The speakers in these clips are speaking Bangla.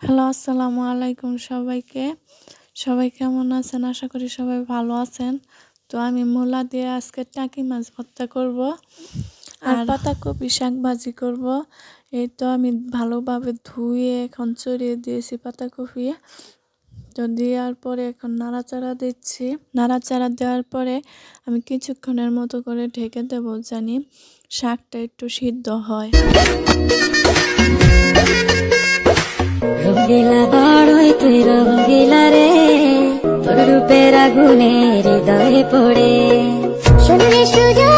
হ্যালো আসসালামু আলাইকুম সবাইকে। সবাই কেমন আছেন? আশা করি সবাই ভালো আছেন। তো আমি মূলা দিয়ে আজকে টাকি মাছ ভর্তা করব আর পাতাকপি শাক ভাজি করব। এই তো আমি ভালোভাবে ধুয়ে এখন চড়িয়ে দিয়েছি পাতাকপি তো দেওয়ার পরে এখন নাড়াচাড়া দিচ্ছি। নাড়াচাড়া দেওয়ার পরে আমি কিছুক্ষণের মতো করে ঢেকে দেবো জানি শাকটা একটু সিদ্ধ হয়। রঙ্গিলা বড়ই তুই রঙ্গিলা রে। তোর রূপের আগুনে হৃদয়ে পড়ে। শুনলে সুজন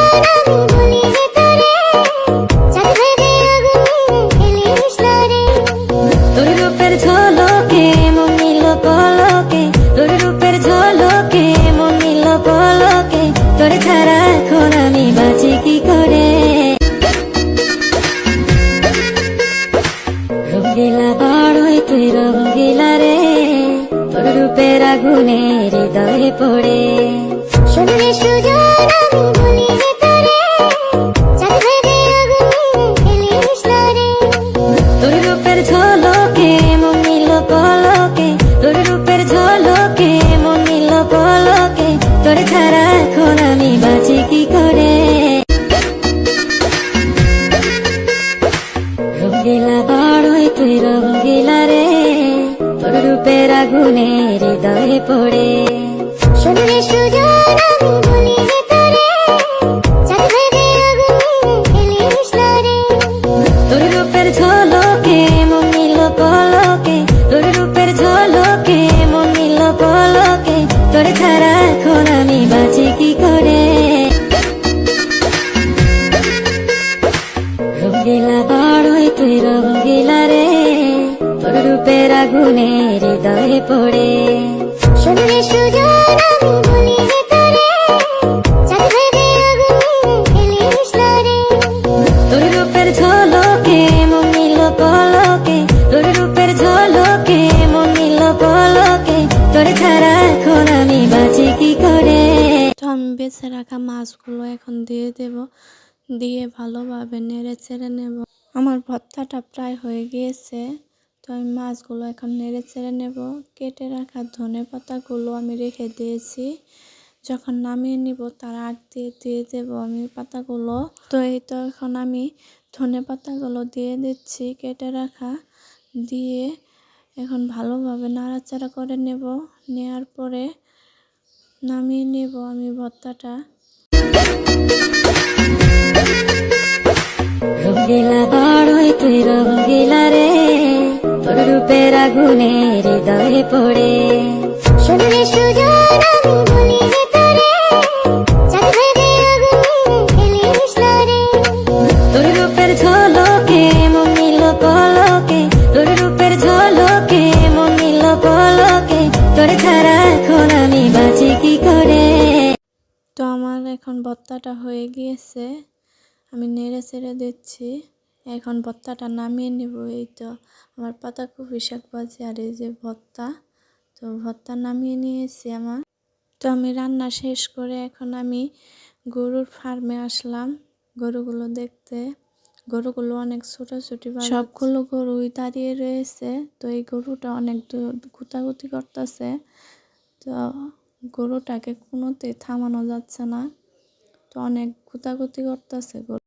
হৃদয় হৃদয়ে পড়ে। তোর রূপের আগুনে হৃদয়ে পড়ে শুনলে সুজন আমি পলকে তোর রূপের ঝলকে মনিল পলকে তোর ছাড়া এখন করে রঙ্গিলা বড়ই তুই রঙ্গিলা রূপের আগুনে হৃদয়ে পড়ে। শুনলে সুজন আমি বলি তোরে তোর রূপের ঝলকে মনিল পলকে তোর রূপের ঝলকে মনিল পলকে তোর ছাড়া এখন আমি বাঁচি কি করে? বেছে রাখা মাছগুলো এখন দিয়ে দেব দিয়ে ভালোভাবে নেড়ে চেড়ে নেব। আমার ভর্তাটা প্রায় হয়ে গিয়েছে। তো আমি মাছগুলো এখন নেড়ে চেড়ে নেব। কেটে রাখা ধনে পাতাগুলো আমি রেখে দিয়েছি। যখন নামিয়ে নিব তার আগ দিয়ে দিয়ে দেব আমি পাতাগুলো। তো এই তো এখন আমি ধনে পাতাগুলো দিয়ে দিচ্ছি কেটে রাখা। দিয়ে এখন ভালোভাবে নাড়াচাড়া করে নেব। নেওয়ার পরে নামিয়ে নেব আমি ভর্তাটা। রঙ্গিলা তুই রঙ্গিলা রে। রূপের আগুনে হৃদয়ে পড়ে। শুনলে সুজন আমি বলি যে তোরে চাঁদ আগুনে ফেলিস না তোর রূপের ঝলকে মনিল পলকে তোর রূপের ঝলকে মনিল পলকে তোর ছাড়া এখন আমি বাঁচি কি করে? তো আমার এখন ভর্তাটা হয়ে গিয়েছে আমি নেড়ে চেড়ে দিচ্ছি। এখন ভর্তাটা নামিয়ে নেব, এই তো আমার পাতাকপি শাক ভাজি আর এই যে ভর্তা তো ভর্তা নামিয়ে নিয়েছি আমার। তো আমি রান্না শেষ করে এখন আমি গরুর ফার্মে আসলাম গরুগুলো দেখতে। গরুগুলো অনেক ছোটাছুটি সবগুলো গরুই দাঁড়িয়ে রয়েছে, তো এই গরুটা অনেক গুতাগুতি করতেছে। তো গরুটাকে কোনোতে থামানো যাচ্ছে না, তো অনেক গুতাগুতি করতেছে গরু।